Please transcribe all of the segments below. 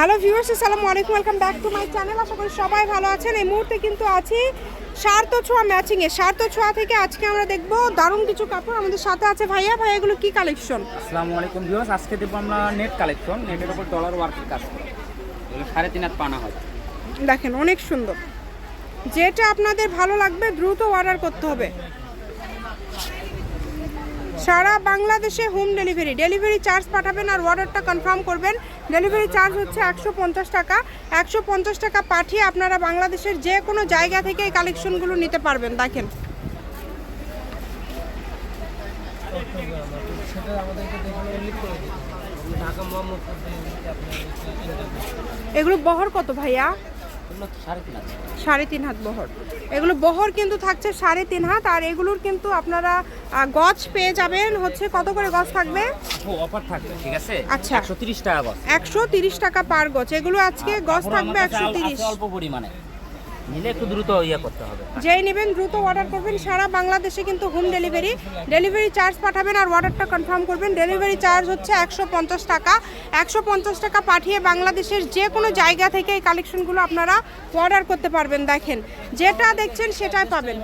Hello viewers আসসালামু আলাইকুম welcome back to my channel আশা করি সবাই ভালো আছেন। এই মুহূর্তে কিন্তু আছি সার্থ ছোঁয়া ম্যাচিংয়ে সার্থ ছোঁয়া থেকে আজকে আমরা দেখব দারুণ কিছু কাপড় আমাদের সাথে আছে ভাইয়া। ভাইয়া এগুলো কি কালেকশন আসসালামু আলাইকুম ভিউয়ার্স আজকে দেবো আমরা নেট কালেকশন নেটের উপর ডলার ওয়ার্কের কাজ সাড়ে তিন হাত পানা হয়। দেখেন অনেক সুন্দর। যেটা আপনাদের ভালো লাগবে দ্রুত অর্ডার করতে হবে। সারা বাংলাদেশে হোম ডেলিভারি ডেলিভারি চার্জ পাঠাবেন আর অর্ডারটা কনফার্ম করবেন। ডেলিভারি চার্জ হচ্ছে একশো পঞ্চাশ টাকা। একশো পঞ্চাশ টাকা পাঠিয়ে আপনারা বাংলাদেশের যে কোনো জায়গা থেকে এই কালেকশনগুলো নিতে পারবেন। দেখেন। এগুলো বহর কত ভাইয়া? সাড়ে তিন হাত। বহর। এগুলো বহর কিন্তু থাকছে সাড়ে তিন হাত আর এগুলোর কিন্তু আপনারা গছ গজ পেয়ে যাবেন হচ্ছে কত করে গছ থাকবে? অফার থাকবে ঠিক আছে? আচ্ছা। একশো তিরিশ টাকা একশো তিরিশ টাকা পার গছ এগুলো আজকে গছ থাকবে একশো তিরিশ। অল্প পরিমাণে। নিলে একটু দ্রুত ইয়ে করতে হবে। যেই নেবেন দ্রুত অর্ডার করবেন। সারা বাংলাদেশে কিন্তু হোম ডেলিভারি ডেলিভারি চার্জ পাঠাবেন আর অর্ডারটা কনফার্ম করবেন। ডেলিভারি চার্জ হচ্ছে একশো পঞ্চাশ টাকা। একশো পঞ্চাশ টাকা পাঠিয়ে বাংলাদেশের যে কোনো জায়গা থেকে এই কালেকশনগুলো আপনারা অর্ডার করতে পারবেন। দেখেন, যেটা দেখছেন সেটাই পাবেন।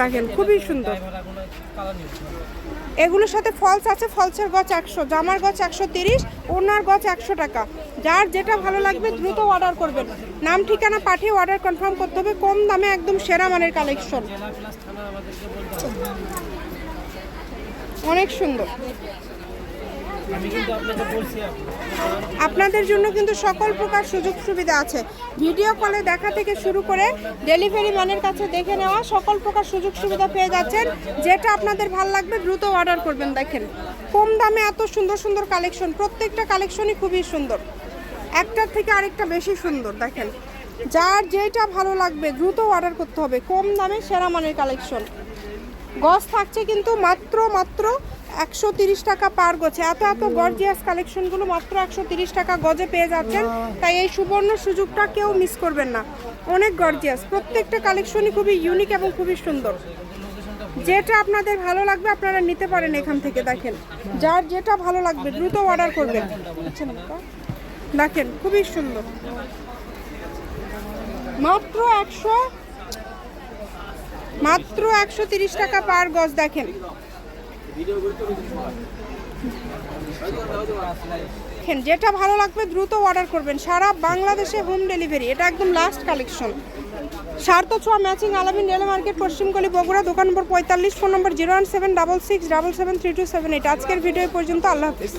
দেখেন, খুবই সুন্দর। এগুলোর সাথে ফলস আছে ফলসের গছ একশো জামার গছ একশো তিরিশ ওনার গছ একশো টাকা। যার যেটা ভালো লাগবে দ্রুত অর্ডার করবেন। নাম ঠিকানা পাঠিয়ে অর্ডার কনফার্ম করতে হবে। কম দামে একদম সেরা মানের কালেকশন অনেক সুন্দর। আপনাদের জন্য কিন্তু সকল প্রকার সুযোগ সুবিধা আছে। ভিডিও কলে দেখা থেকে শুরু করে ডেলিভারি ম্যানের কাছে দেখে নেওয়া সকল প্রকার সুযোগ সুবিধা পেয়ে যাচ্ছেন। যেটা আপনাদের ভালো লাগবে দ্রুত অর্ডার করবেন, দেখেন। কম দামে এত সুন্দর সুন্দর কালেকশন, প্রত্যেকটা কালেকশনই খুবই সুন্দর। একটার থেকে আরেকটা বেশি সুন্দর, দেখেন। যার যেটা ভালো লাগবে দ্রুত অর্ডার করতে হবে। কম দামে সেরা মানের কালেকশন। গজ থাকছে কিন্তু মাত্র মাত্র একশো তিরিশ টাকা পার গছে। এত এত গর্জিয়াস কালেকশনগুলো মাত্র একশো তিরিশ টাকা গজে পেয়ে যাচ্ছেন। তাই এই সুবর্ণ সুযোগটা কেউ মিস করবেন না। অনেক গর্জিয়াস। প্রত্যেকটা কালেকশনই খুবই ইউনিক এবং খুবই সুন্দর। যেটা আপনাদের ভালো লাগবে আপনারা নিতে পারেন এখান থেকে, দেখেন। যার যেটা ভালো লাগবে, দ্রুত অর্ডার করবেন। দেখেন, খুবই সুন্দর। মাত্র একশো মাত্র একশো টাকা পার গজ, দেখেন। যেটা ভালো লাগবে দ্রুত অর্ডার করবেন। সারা বাংলাদেশে হোম ডেলিভারি এটা একদম লাস্ট কালেকশন সার্থ ছোঁয়া ম্যাচিং আলামিন রেল মার্কেট পশ্চিমকলি বগুড়া, দোকান নম্বর পঁয়তাল্লিশ, phone number zero one seven double six double seven three two seven eight আজকের ভিডিও পর্যন্ত, আল্লাহ হাফিজ।